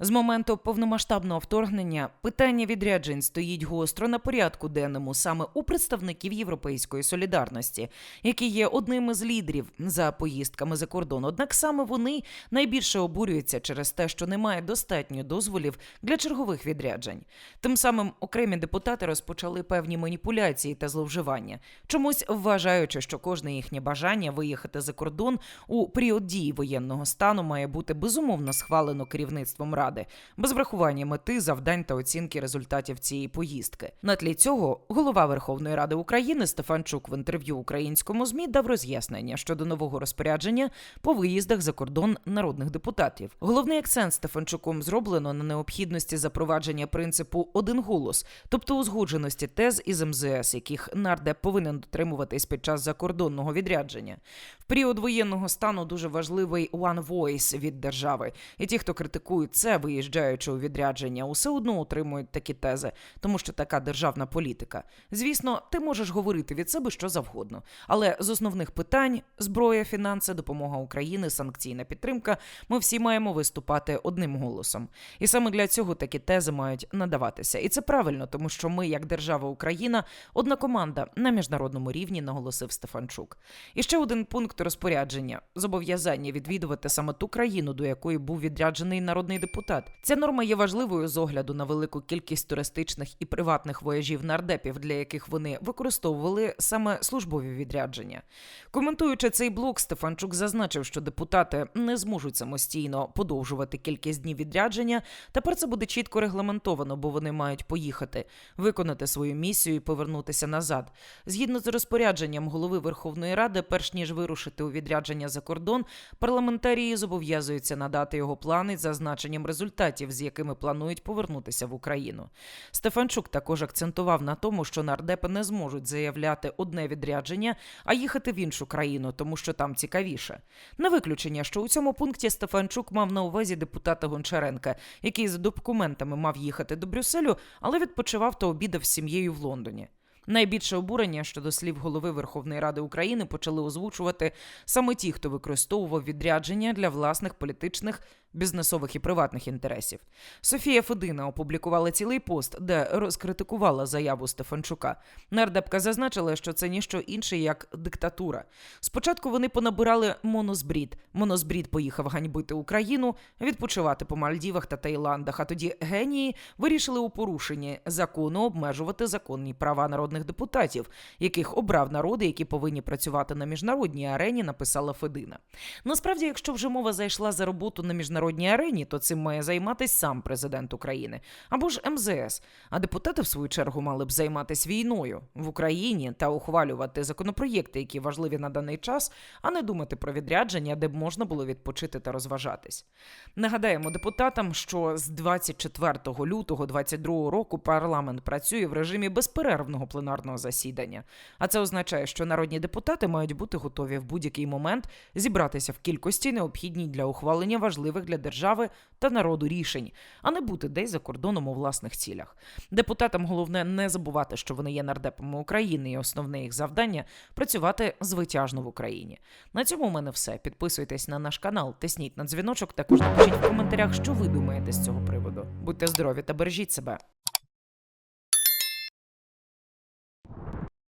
З моменту повномасштабного вторгнення питання відряджень стоїть гостро на порядку денному саме у представників Європейської солідарності, які є одним із лідерів за поїздками за кордон. Однак саме вони найбільше обурюються через те, що немає достатньо дозволів для чергових відряджень. Тим самим окремі депутати розпочали певні маніпуляції та зловживання, чомусь вважаючи, що кожне їхнє бажання виїхати за кордон у період дії воєнного стану має бути безумовно схвалено керівництвом ради, без врахування мети, завдань та оцінки результатів цієї поїздки. На тлі цього голова Верховної Ради України Стефанчук в інтерв'ю українському змі дав роз'яснення щодо нового розпорядження по виїздах за кордон народних депутатів. Головний акцент Стефанчуком зроблено на необхідності запровадження принципу один голос, тобто узгодженості тез із МЗС, яких нардеп повинен дотримуватись під час закордонного відрядження. В період воєнного стану дуже важливий one voice від держави, і ті, хто критикують це, виїжджаючи у відрядження, усе одно отримують такі тези, тому що така державна політика. Звісно, ти можеш говорити від себе що завгодно, але з основних питань зброя, фінанси, допомога Україні, санкційна підтримка. Ми всі маємо виступати одним голосом. І саме для цього такі тези мають надаватися. І це правильно, тому що ми, як держава Україна, одна команда на міжнародному рівні, наголосив Стефанчук. І ще один пункт розпорядження зобов'язання відвідувати саме ту країну, до якої був відряджений народний депутат. Ця норма є важливою з огляду на велику кількість туристичних і приватних вояжів нардепів, для яких вони використовували саме службові відрядження. Коментуючи цей блок, Стефанчук зазначив, що депутати не зможуть самостійно подовжувати кількість днів відрядження. Тепер це буде чітко регламентовано, бо вони мають поїхати, виконати свою місію і повернутися назад. Згідно з розпорядженням голови Верховної Ради, перш ніж вирушити у відрядження за кордон, парламентарії зобов'язуються надати його плани з зазначенням результатів, з якими планують повернутися в Україну. Стефанчук також акцентував на тому, що нардепи не зможуть заявляти одне відрядження, а їхати в іншу країну, тому що там цікавіше. Не виключення, що у цьому пункті Стефанчук мав на увазі депутата Гончаренка, який за документами мав їхати до Брюсселю, але відпочивав та обідав з сім'єю в Лондоні. Найбільше обурення щодо слів голови Верховної Ради України почали озвучувати саме ті, хто використовував відрядження для власних політичних, бізнесових і приватних інтересів. Софія Федина опублікувала цілий пост, де розкритикувала заяву Стефанчука. Нардепка зазначила, що це ніщо інше як диктатура. Спочатку вони понабирали монозбрід. Монозбрід поїхав ганьбити Україну, відпочивати по Мальдівах та Таїландах. А тоді генії вирішили у порушенні закону обмежувати законні права народних депутатів, яких обрав народи, які повинні працювати на міжнародній арені, написала Федина. Насправді, якщо вже мова зайшла за роботу на міжнародній арені, то цим має займатися сам президент України або ж МЗС. А депутати, в свою чергу, мали б займатися війною в Україні та ухвалювати законопроєкти, які важливі на даний час, а не думати про відрядження, де б можна було відпочити та розважатись. Нагадаємо депутатам, що з 24 лютого 2022 року парламент працює в режимі безперервного пленарного засідання. А це означає, що народні депутати мають бути готові в будь-який момент зібратися в кількості необхідній для ухвалення важливих для держави та народу рішень, а не бути десь за кордоном у власних цілях. Депутатам головне не забувати, що вони є нардепами України, і основне їх завдання працювати звитяжно в Україні. На цьому у мене все. Підписуйтесь на наш канал, тисніть на дзвіночок. Також напишіть в коментарях, що ви думаєте з цього приводу. Будьте здорові та бережіть себе.